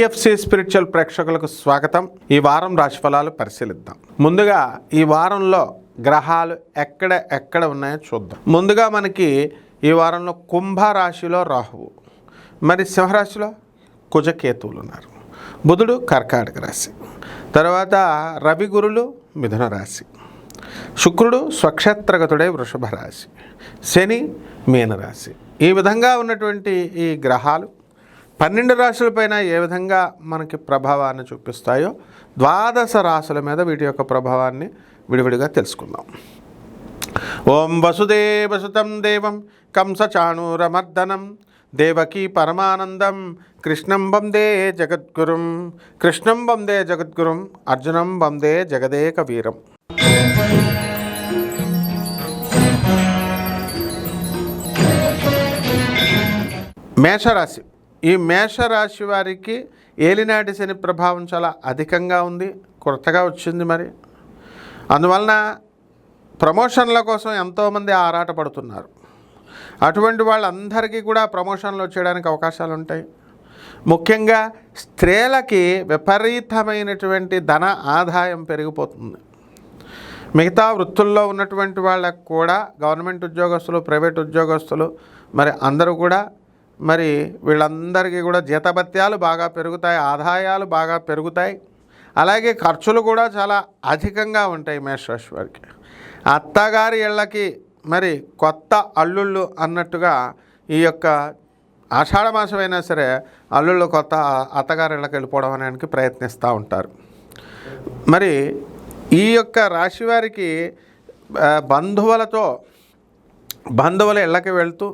NFC spiritual ప్రేక్షకులకు స్వాగతం. ఈ వారం రాశిఫలాలు పరిశీలిద్దాం. ముందుగా ఈ వారంలో గ్రహాలు ఎక్కడ ఎక్కడ ఉన్నాయో చూద్దాం. ముందుగా మనకి ఈ వారంలో కుంభ రాశిలో రాహువు. మరి సింహరాశిలో కుజకేతువులు ఉన్నారు. బుధుడు కర్కాటక రాశి. తర్వాత రవి గురులు మిథున రాశి. శుక్రుడు స్వక్షేత్రగతుడే వృషభ రాశి. శని మీనరాశి. ఈ విధంగా ఉన్నటువంటి ఈ గ్రహాలు పన్నెండు రాశులపైన ఏ విధంగా మనకి ప్రభావాన్ని చూపిస్తాయో ద్వాదశ రాశుల మీద వీటి యొక్క ప్రభావాన్ని విడివిడిగా తెలుసుకుందాం. ఓం వసుదేవసుతం దేవం కంసచాణూరమర్దనం దేవకీ పరమానందం కృష్ణం వందే జగద్గురుం కృష్ణం వందే జగద్గురుం అర్జునం వందే జగదేక వీరం మేషరాశి ఈ మేషరాశి వారికి ఏలినాటి శని ప్రభావం చాలా అధికంగా ఉంది కొత్తగా వచ్చింది మరి. అందువలన ప్రమోషన్ల కోసం ఎంతోమంది ఆరాట పడుతున్నారు అటువంటి వాళ్ళందరికీ కూడా ప్రమోషన్లు వచ్చేయడానికి అవకాశాలు ఉంటాయి. ముఖ్యంగా స్త్రీలకి విపరీతమైనటువంటి ధన ఆదాయం పెరిగిపోతుంది. మిగతా వృత్తుల్లో ఉన్నటువంటి వాళ్ళకు కూడా గవర్నమెంట్ ఉద్యోగస్తులు ప్రైవేట్ ఉద్యోగస్తులు మరి అందరూ కూడా మరి వీళ్ళందరికీ కూడా జీతభత్యాలు బాగా పెరుగుతాయి ఆదాయాలు బాగా పెరుగుతాయి. అలాగే ఖర్చులు కూడా చాలా అధికంగా ఉంటాయి మేషరాశి వారికి. అత్తగారి ఇళ్ళకి మరి కొత్త అల్లుళ్ళు అన్నట్టుగా ఈ యొక్క ఆషాఢ మాసం అయినా సరే అల్లుళ్ళు కొత్త అత్తగారి ఇళ్ళకి వెళ్ళిపోవడం అనేది ప్రయత్నిస్తూ ఉంటారు. మరి ఈ యొక్క రాశి వారికి బంధువులతో బంధువుల ఇళ్ళకి వెళ్తూ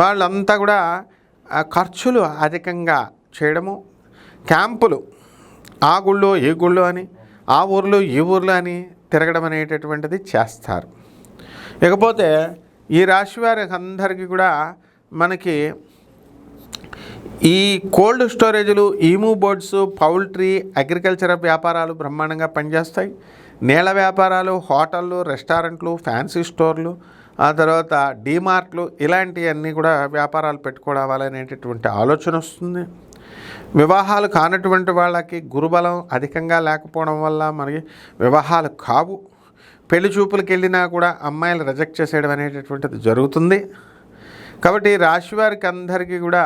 వాళ్ళంతా కూడా ఖర్చులు అధికంగా చేయడము క్యాంపులు. ఆ గుళ్ళో ఈ గుళ్ళో అని ఆ ఊర్లో ఈ ఊర్లో అని తిరగడం అనేటటువంటిది చేస్తారు. ఇకపోతే ఈ రాశి వారికి అందరికీ కూడా మనకి ఈ కోల్డ్ స్టోరేజ్లు ఈమూ బోర్డ్స్ పౌల్ట్రీ అగ్రికల్చర్ వ్యాపారాలు బ్రహ్మాండంగా పనిచేస్తాయి. నేల వ్యాపారాలు హోటళ్ళు రెస్టారెంట్లు ఫ్యాన్సీ స్టోర్లు ఆ తర్వాత డీమార్ట్లు ఇలాంటివన్నీ కూడా వ్యాపారాలు పెట్టుకోవాలనేటటువంటి ఆలోచన వస్తుంది. వివాహాలు కానటువంటి వాళ్ళకి గురుబలం అధికంగా లేకపోవడం వల్ల మనకి వివాహాలు కావు. పెళ్ళి చూపులకు వెళ్ళినా కూడా అమ్మాయిలు రిజెక్ట్ చేసేయడం అనేటటువంటిది జరుగుతుంది. కాబట్టి ఈ రాశి వారికి అందరికీ కూడా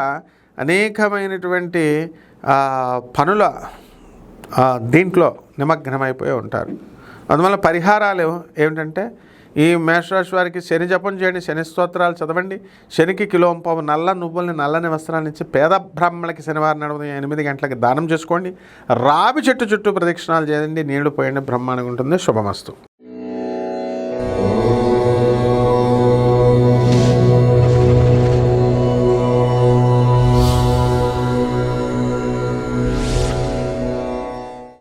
అనేకమైనటువంటి పనుల దీంట్లో నిమగ్నమైపోయి ఉంటారు. అందువల్ల పరిహారాలు ఏమిటంటే ఈ మేషరాశి వారికి శని జపం చేయండి శని స్తోత్రాలు చదవండి. శనికి కిలో పావు నల్ల నువ్వుల్ని నల్లని వస్త్రాలు ఇచ్చి పేద బ్రాహ్మణులకి శనివారం నడవదు ఎనిమిది గంటలకి దానం చేసుకోండి. రావి చెట్టు చుట్టూ ప్రదక్షిణాలు చేయండి నీళ్ళు పోయండి బ్రహ్మాండంగా ఉంటుంది. శుభమస్తు.